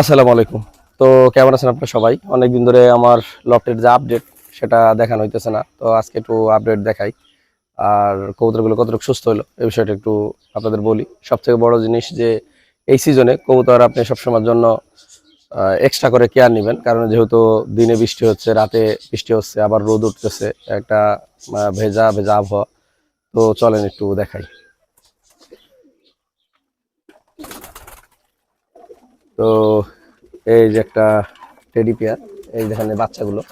আসসালামু আলাইকুম। তো কেমন আছেন আপনারা সবাই? অনেকদিন ধরে আমার লফটের যে আপডেট সেটা দেখানো হইতেছে না। তো আজকে একটু আপডেট দেখাই। আর কবুতরগুলো কতটুকু সুস্থ হলো এই বিষয়টা একটু আপনাদের বলি। সবথেকে বড় জিনিস যে, এই সিজনে কবুতর আপনি সবসময়ের জন্য এক্সট্রা করে কেয়ার নেবেন। কারণ যেহেতু দিনে বৃষ্টি হচ্ছে, রাতে বৃষ্টি হচ্ছে, আবার রোদ উঠতেছে, একটা ভেজা ভেজা আবহাওয়া। তো চলেন একটু দেখাই। তো এই যে একটা টেডি পেয়ার এই এই বাচ্চাগুলো।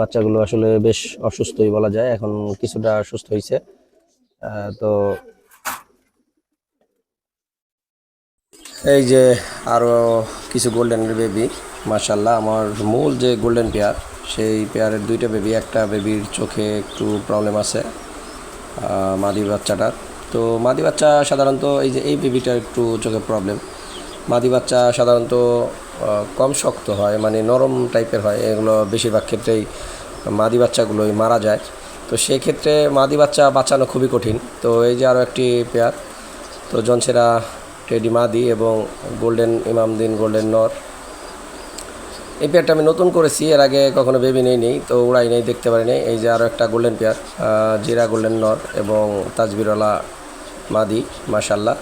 বাচ্চাগুলো আসলে বেশ অসুস্থই বলা যায়, এখন কিছুটা সুস্থ হয়েছে তো এই যে আরও কিছু গোল্ডেন বেবি মাশাল্লাহ আমার মূল যে গোল্ডেন পেয়ার সেই পেয়ারের দুইটা বেবি একটা বেবির চোখে একটু প্রবলেম আছে মাদি বাচ্চাটার। তো মাদি বাচ্চা সাধারণত এই যে এই বেবিটার একটু চোখে প্রবলেম মাদি বাচ্চা সাধারণত কম শক্ত হয় মানে নরম টাইপের হয়। এগুলো বেশিরভাগ ক্ষেত্রেই মাদি বাচ্চাগুলোই মারা যায়। তো সেই ক্ষেত্রে মাদি বাচ্চা বাঁচানো খুবই কঠিন। তো এই যে আরও একটি পেয়ার, তো জনসেরা টেডি মাদি এবং গোল্ডেন ইমামদিন গোল্ডেন নর। এই পেয়ারটা আমি নতুন করেছি, এর আগে কখনো বেবি নেই নেই, তো উড়াই নেই, দেখতে পারি নাই। এই যে আরও একটা গোল্ডেন পেয়ার জিরা গোল্ডেন নর এবং তাজবিরওয়ালা মাদি মাশাল্লাহ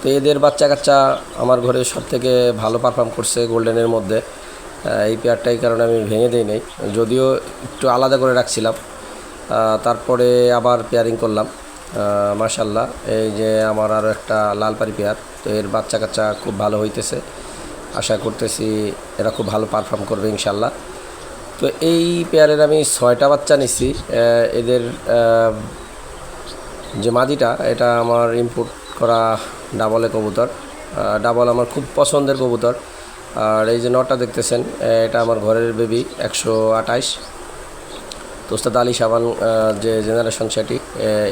তো এদের বাচ্চা কাচ্চা আমার ঘরে সব থেকে ভালো পারফর্ম করছে গোল্ডেনের মধ্যে। এই পেয়ারটাই কারণে আমি ভেঙে দিই নাই। যদিও একটু আলাদা করে রাখছিলাম। তারপরে আবার পেয়ারিং করলাম। মাশাল্লাহ এই যে আমার আরও একটা লাল লালপাড়ি পেয়ার তো এর বাচ্চা কাচ্চা খুব ভালো হইতেছে। আশা করতেছি এরা খুব ভালো পারফর্ম করবে ইনশাল্লাহ তো এই পেয়ারের আমি ছয়টা বাচ্চা নিছি। এদের যে মাদিটা, এটা আমার ইম্পোর্ট করা ডাবলে কবুতর। ডাবল আমার খুব পছন্দের কবুতর। আর এই যে নটটা দেখতেছেন এটা আমার ঘরের বেবি একশো আঠাইশ। তো ওস্তাদ আলী সাবান যে জেনারেশন সেটি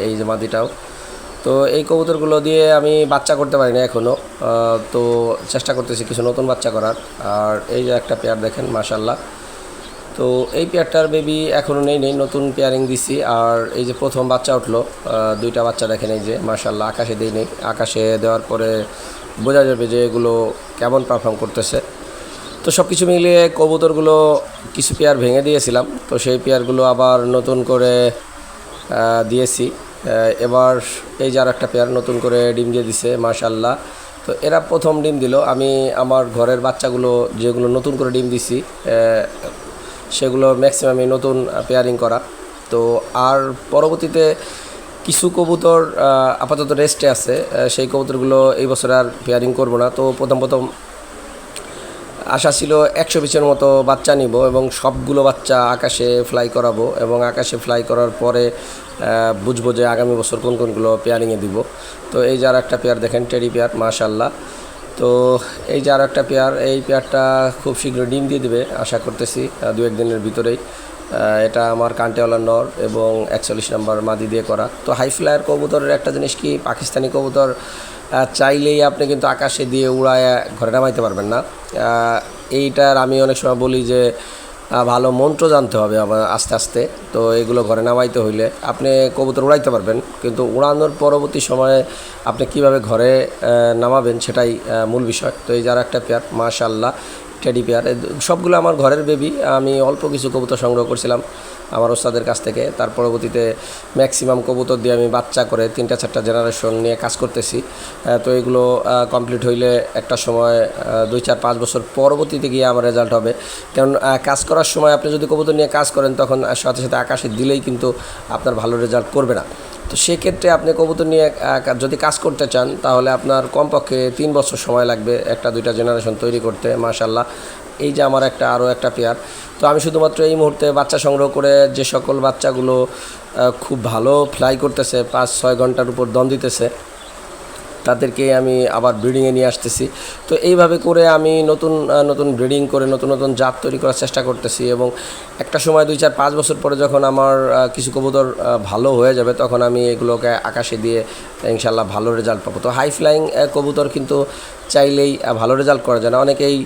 এই যে মাদিটাও। তো এই কবুতরগুলো দিয়ে আমি বাচ্চা করতে পারি না এখনও তো চেষ্টা করতেছি কিছু নতুন বাচ্চা করার। আর এই যে একটা পেয়ার দেখেন মাশাল্লাহ তো এই পেয়ারটার বেবি এখনও নেই নেই, নতুন পেয়ারিং দিছি। আর এই যে প্রথম বাচ্চা উঠল দুইটা বাচ্চা দেখেন এই যে মাশাল্লাহ আকাশে দিই নেই। আকাশে দেওয়ার পরে বোঝা যাবে যে এগুলো কেমন পারফর্ম করতেছে। তো সব কিছু মিলিয়ে কবুতরগুলো কিছু পেয়ার ভেঙে দিয়েছিলাম। তো সেই পেয়ারগুলো আবার নতুন করে দিয়েছি। এবার এই যে আর একটা পেয়ার নতুন করে ডিম দিয়ে দিছে মাশাল্লাহ তো এরা প্রথম ডিম দিল। আমি আমার ঘরের বাচ্চাগুলো, যেগুলো নতুন করে ডিম দিছি সেগুলো ম্যাক্সিমামই নতুন পেয়ারিং করা। তো আর পরবর্তীতে কিছু কবুতর আপাতত রেস্টে আছে সেই কবুতরগুলো এই বছর আর পেয়ারিং করব না। তো প্রথম প্রথম আশা ছিল একশো পিসের মতো বাচ্চা নিব এবং সবগুলো বাচ্চা আকাশে ফ্লাই করাবো এবং আকাশে ফ্লাই করার পরে বুঝব যে আগামী বছর কোন, কোনগুলো পেয়ারিংয়ে দিব। তো এই যে আর একটা পেয়ার দেখেন টেডি পেয়ার মাশাল্লাহ তো এই যে আর একটা পেয়ার, এই পেয়ারটা খুব শীঘ্র ডিম দিয়ে দেবে, আশা করতেছি দু একদিনের ভিতরেই। এটা আমার কান্টেওয়ালা নর এবং একচল্লিশ নম্বর মাদি দিয়ে করা। তো হাই ফ্লায়ার কবুতরের একটা জিনিস কি, পাকিস্তানি কবুতর চাইলেই আপনি কিন্তু আকাশে দিয়ে উড়ায় ঘরে নামাইতে পারবেন না। এইটার আমি অনেক সময় বলি যে ভালো মন্ত্র জানতে হবে আবার আস্তে আস্তে। তো এগুলো ঘরে নামাইতে হইলে আপনি কবুতর উড়াইতে পারবেন, কিন্তু উড়ানোর পরবর্তী সময়ে আপনি কীভাবে ঘরে নামাবেন সেটাই মূল বিষয়। তো এই যারা একটা পেয়ার মাশাল্লাহ টেডি পেয়ার সবগুলো আমার ঘরের বেবি আমি অল্প কিছু কবুতর সংগ্রহ করছিলাম। আমার ওস্তাদের কাছ থেকে। তার পরবর্তীতে ম্যাক্সিমাম কবুতর দিয়ে আমি বাচ্চা করে তিনটা, চারটা জেনারেশন নিয়ে কাজ করতেছি। তো এগুলো কমপ্লিট হইলে একটা সময় দুই, চার, পাঁচ বছর পরবর্তীতে গিয়ে আমার রেজাল্ট হবে। কারণ কাজ করার সময় আপনি যদি কবুতর নিয়ে কাজ করেন, তখন সাথে সাথে আকাশে দিলেই কিন্তু আপনার ভালো রেজাল্ট করবে না। তো সেক্ষেত্রে আপনি কবুতর নিয়ে যদি কাজ করতে চান, তাহলে আপনার কমপক্ষে তিন বছর সময় লাগবে একটা, দুইটা জেনারেশন তৈরি করতে মাশাল্লাহ এই যে আমার একটা, আরও একটা পেয়ার তো আমি শুধুমাত্র এই মুহূর্তে বাচ্চা সংগ্রহ করে যে সকল বাচ্চাগুলো খুব ভালো ফ্লাই করতেছে, পাঁচ, ছয় ঘণ্টার উপর দম দিতেছে, তাদেরকে আমি আবার ব্রিডিংয়ে নিয়ে আসতেছি। তো এইভাবে করে আমি নতুন নতুন ব্রিডিং করে নতুন নতুন জাত তৈরি করার চেষ্টা করতেছি এবং একটা সময় দুই চার পাঁচ বছর পরে যখন আমার কিছু কবুতর ভালো হয়ে যাবে, তখন আমি এগুলোকে আকাশে দিয়ে ইনশাল্লাহ ভালো রেজাল্ট পাবো। তো হাই ফ্লাইং কবুতর কিন্তু চাইলেই ভালো রেজাল্ট করা যায় না। অনেকেই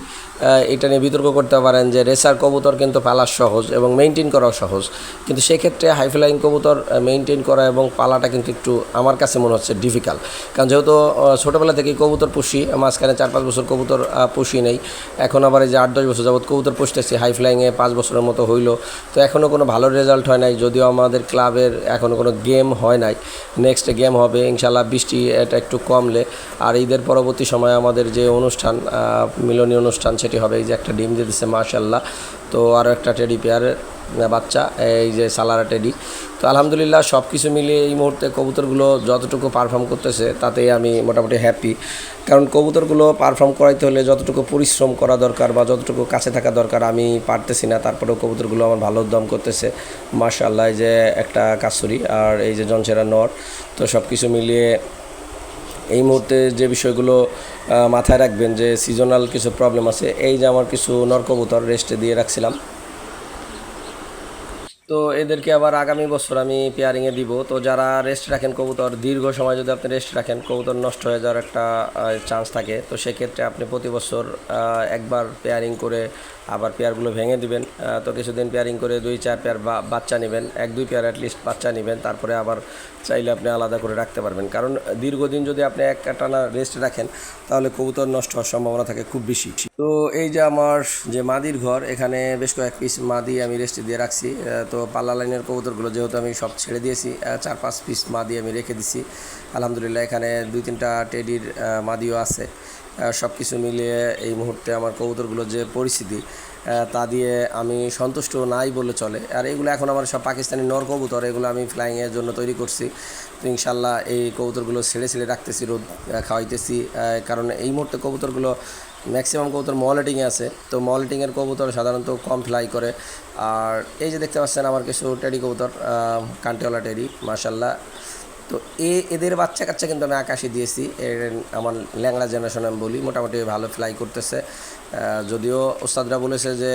এটা নিয়ে বিতর্ক করতে পারেন যে রেসার কবুতর কিন্তু পালা সহজ এবং মেনটেন করাও সহজ। কিন্তু সেক্ষেত্রে হাইফ্লাইং কবুতর মেনটেন করা এবং পালাটা কিন্তু একটু আমার কাছে মনে হচ্ছে ডিফিকাল্ট কারণ যেহেতু ছোটোবেলা থেকেই কবুতর পুষি, মাঝখানে চার পাঁচ বছর কবুতর পুষি নেই। এখন আবার এই যে আট দশ বছর যাবৎ কবুতর পুষতেছি হাই ফ্লাইংয়ে পাঁচ বছরের মতো হইল। তো এখনও কোনো ভালো রেজাল্ট হয় নাই, যদিও আমাদের ক্লাবের এখনও কোনো গেম হয় নাই। নেক্সট গেম হবে ইনশাল্লাহ বৃষ্টি এটা একটু কমলে। আর ঈদের পরবর্তী সময় আমাদের যে অনুষ্ঠান মিলনী অনুষ্ঠান সেটি হবে। এই যে একটা ডিম দিয়ে দিচ্ছে মাশাল্লাহ তো আরও একটা টেডি পেয়ারের বাচ্চা, এই যে সালারা টেডি। তো আলহামদুলিল্লাহ সব কিছু মিলিয়ে এই মুহূর্তে কবুতরগুলো যতটুকু পারফর্ম করতেছে, তাতেই আমি মোটামুটি হ্যাপি কারণ কবুতরগুলো পারফর্ম করাইতে হলে যতটুকু পরিশ্রম করা দরকার বা যতটুকু কাছে থাকা দরকার, আমি পারতেছি না। তারপরেও কবুতরগুলো আমার ভালো উদ্যম করতেছে। মার্শাল্লাহ এই যে একটা কাসুরি আর এই যে জনসেরা নর। তো সব কিছু মিলিয়ে এই মুহূর্তে যে বিষয়গুলো মাথায় রাখবেন যে সিজনাল কিছু প্রবলেম আছে। এই যে আমার কিছু নরকবুতর রেস্টে দিয়ে রাখছিলাম। তো এদেরকে আবার আগামী বছর আমি পেয়ারিংয়ে দিব। তো যারা রেস্ট রাখেন কবুতর, দীর্ঘ সময় যদি আপনি রেস্ট রাখেন, কবুতর নষ্ট হয়ে যাওয়ার একটা চান্স থাকে। তো সেক্ষেত্রে আপনি প্রতি বছর একবার পেয়ারিং করে আবার পেয়ারগুলো ভেঙে দিবেন। তো কিছুদিন পেয়ারিং করে দুই চার পেয়ার বাচ্চা নেবেন, এক দুই পেয়ার অ্যাটলিস্ট বাচ্চা নেবেন, তারপরে আবার চাইলে আপনি আলাদা করে রাখতে পারবেন। কারণ দীর্ঘদিন যদি আপনি এক টানা রেস্ট রাখেন, তাহলে কবুতর নষ্ট হওয়ার সম্ভাবনা থাকে খুব বেশি। তো এই যে আমার যে মাদির ঘর, এখানে বেশ কয়েক পিস মাদি আমি রেস্টে দিয়ে রাখছি। তো পাল্লা লাইনের কবুতরগুলো যেহেতু আমি সব ছেড়ে দিয়েছি চার পাঁচ পিস মাদি আমি রেখে দিছি। আলহামদুলিল্লাহ, এখানে দুই তিনটা টেডির মাদিও আছে। সব কিছু মিলিয়ে এই মুহূর্তে আমার কবুতরগুলোর যে পরিস্থিতি তা দিয়ে আমি সন্তুষ্ট নাই বলে চলে। আর এগুলো এখন আমার সব পাকিস্তানি নর কবুতর, এগুলো আমি ফ্লাইংয়ের জন্য তৈরি করছি। তো ইনশাল্লাহ এই কবুতরগুলো ছেড়ে ছেড়ে রাখতেছি, রোদ খাওয়াইতেছি। কারণ এই মুহূর্তে কবুতরগুলো ম্যাক্সিমাম কবুতর মলেটিংয়ে আছে। তো মলেটিংয়ের কবুতর সাধারণত কম ফ্লাই করে। আর এই যে দেখতে পাচ্ছেন আমার কিছু টেডি কবুতর কান্টিওয়ালা টেডি মার্শাল্লাহ তো এ, এদের বাচ্চা কাচ্চা কিন্তু আমি আকাশে দিয়েছি। আমার ল্যাংড়া জেনারেশন আমি বলি, মোটামুটি ভালো ফ্লাই করতেছে। যদিও ওস্তাদরা বলেছে যে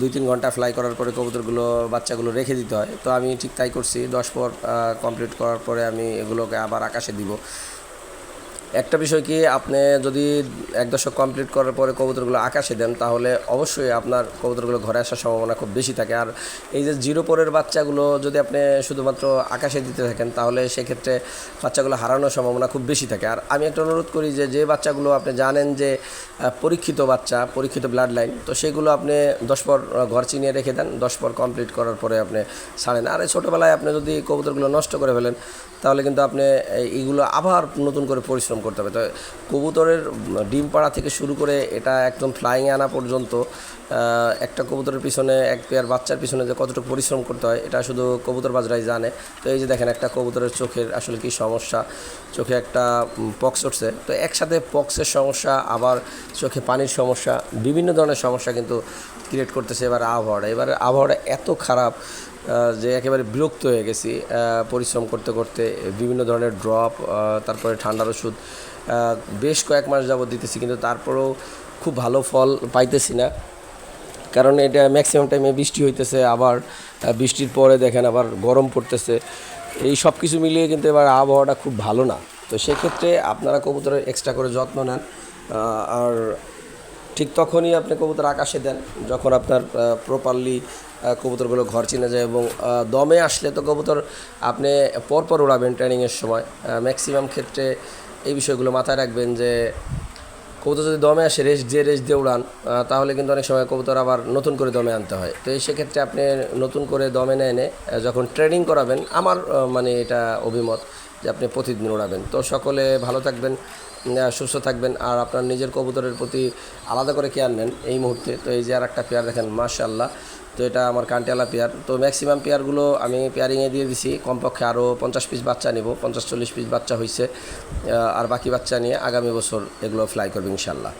দুই তিন ঘণ্টা ফ্লাই করার পরে কবুতরগুলো, বাচ্চাগুলো রেখে দিতে হয়। তো আমি ঠিক তাই করছি। দশ পর কমপ্লিট করার পরে আমি এগুলোকে আবার আকাশে দিব। একটা বিষয় কি, আপনি যদি এক দশক কমপ্লিট করার পরে কবুতরগুলো আকাশে দেন, তাহলে অবশ্যই আপনার কবুতরগুলো ঘরে আসার সম্ভাবনা খুব বেশি থাকে। আর এই যে জিরো পরের বাচ্চাগুলো যদি আপনি শুধুমাত্র আকাশে দিতে থাকেন, তাহলে সেক্ষেত্রে বাচ্চাগুলো হারানোর সম্ভাবনা খুব বেশি থাকে। আর আমি একটা অনুরোধ করি যে যে বাচ্চাগুলো আপনি জানেন যে পরীক্ষিত বাচ্চা, পরীক্ষিত ব্লাড লাইন তো সেগুলো আপনি দশ পর ঘর চিনিয়ে রেখে দেন, দশ পর কমপ্লিট করার পরে আপনি ছাড়েন। আর ছোটোবেলায় আপনি যদি কবুতরগুলো নষ্ট করে ফেলেন, তাহলে কিন্তু আপনি এইগুলো আবার নতুন করে পরিশ্রম করতে হবে। তো কবুতরের ডিম পাড়া থেকে শুরু করে এটা একদম ফ্লাইং আনা পর্যন্ত একটা কবুতরের পিছনে, এক পেয়ার বাচ্চার পিছনে যে কতটুকু পরিশ্রম করতে হয়, এটা শুধু কবুতর বাজরাই জানে। তো এই যে দেখেন, একটা কবুতরের চোখের আসলে কি সমস্যা, চোখে একটা পক্স উঠছে। তো একসাথে পক্সের সমস্যা, আবার চোখে পানির সমস্যা, বিভিন্ন ধরনের সমস্যা কিন্তু ক্রিয়েট করতেছে, এবার আবহাওয়াটা। এবার আবহাওয়াটা এত খারাপ যে একেবারে বিরক্ত হয়ে গেছি পরিশ্রম করতে করতে, বিভিন্ন ধরনের ড্রপ তারপরে ঠান্ডার ওষুধ বেশ কয়েক মাস যাবত দিতেছি, কিন্তু তারপরেও খুব ভালো ফল পাইতেছি না। কারণ এটা ম্যাক্সিমাম টাইমে বৃষ্টি হইতেছে, আবার বৃষ্টির পরে দেখেন আবার গরম পড়তেছে। এই সব কিছু মিলিয়ে কিন্তু এবার আবহাওয়াটা খুব ভালো না। তো সেক্ষেত্রে আপনারা কবুতরের এক্সট্রা করে যত্ন নেন আর ঠিক তখনই আপনি কবুতর আকাশে দেন, যখন আপনার প্রপারলি কবুতরগুলো ঘর চিনে যায় এবং দমে আসলে তো কবুতর আপনি পরপর উড়াবেন ট্রেনিংয়ের সময়। ম্যাক্সিমাম ক্ষেত্রে এই বিষয়গুলো মাথায় রাখবেন যে, কবুতর যদি দমে আসে রেস্ট দিয়ে রেস্ট দিয়ে উড়ান তাহলে কিন্তু অনেক সময় কবুতর আবার নতুন করে দমে আনতে হয়। তো এই সেক্ষেত্রে আপনি নতুন করে দমে না এনে যখন ট্রেনিং করাবেন, আমার মানে এটা অভিমত যে আপনি প্রতিদিন উড়াবেন। তো সকলে ভালো থাকবেন। সুস্থ থাকবেন আর আপনার নিজের কবুতরের প্রতি আলাদা করে কেয়ার নেন এই মুহূর্তে। তো এই যে আর একটা পেয়ার দেখেন মাশাল্লাহ তো এটা আমার কান্টিয়ালা পেয়ার তো ম্যাক্সিমাম পেয়ারগুলো আমি পেয়ারিংয়ে দিয়ে দিছি। কমপক্ষে আরও পঞ্চাশ পিস বাচ্চা নেব, পঞ্চাশ চল্লিশ পিস বাচ্চা হয়েছে আর বাকি বাচ্চা নিয়ে আগামী বছর এগুলো ফ্লাই করবে ইনশাল্লাহ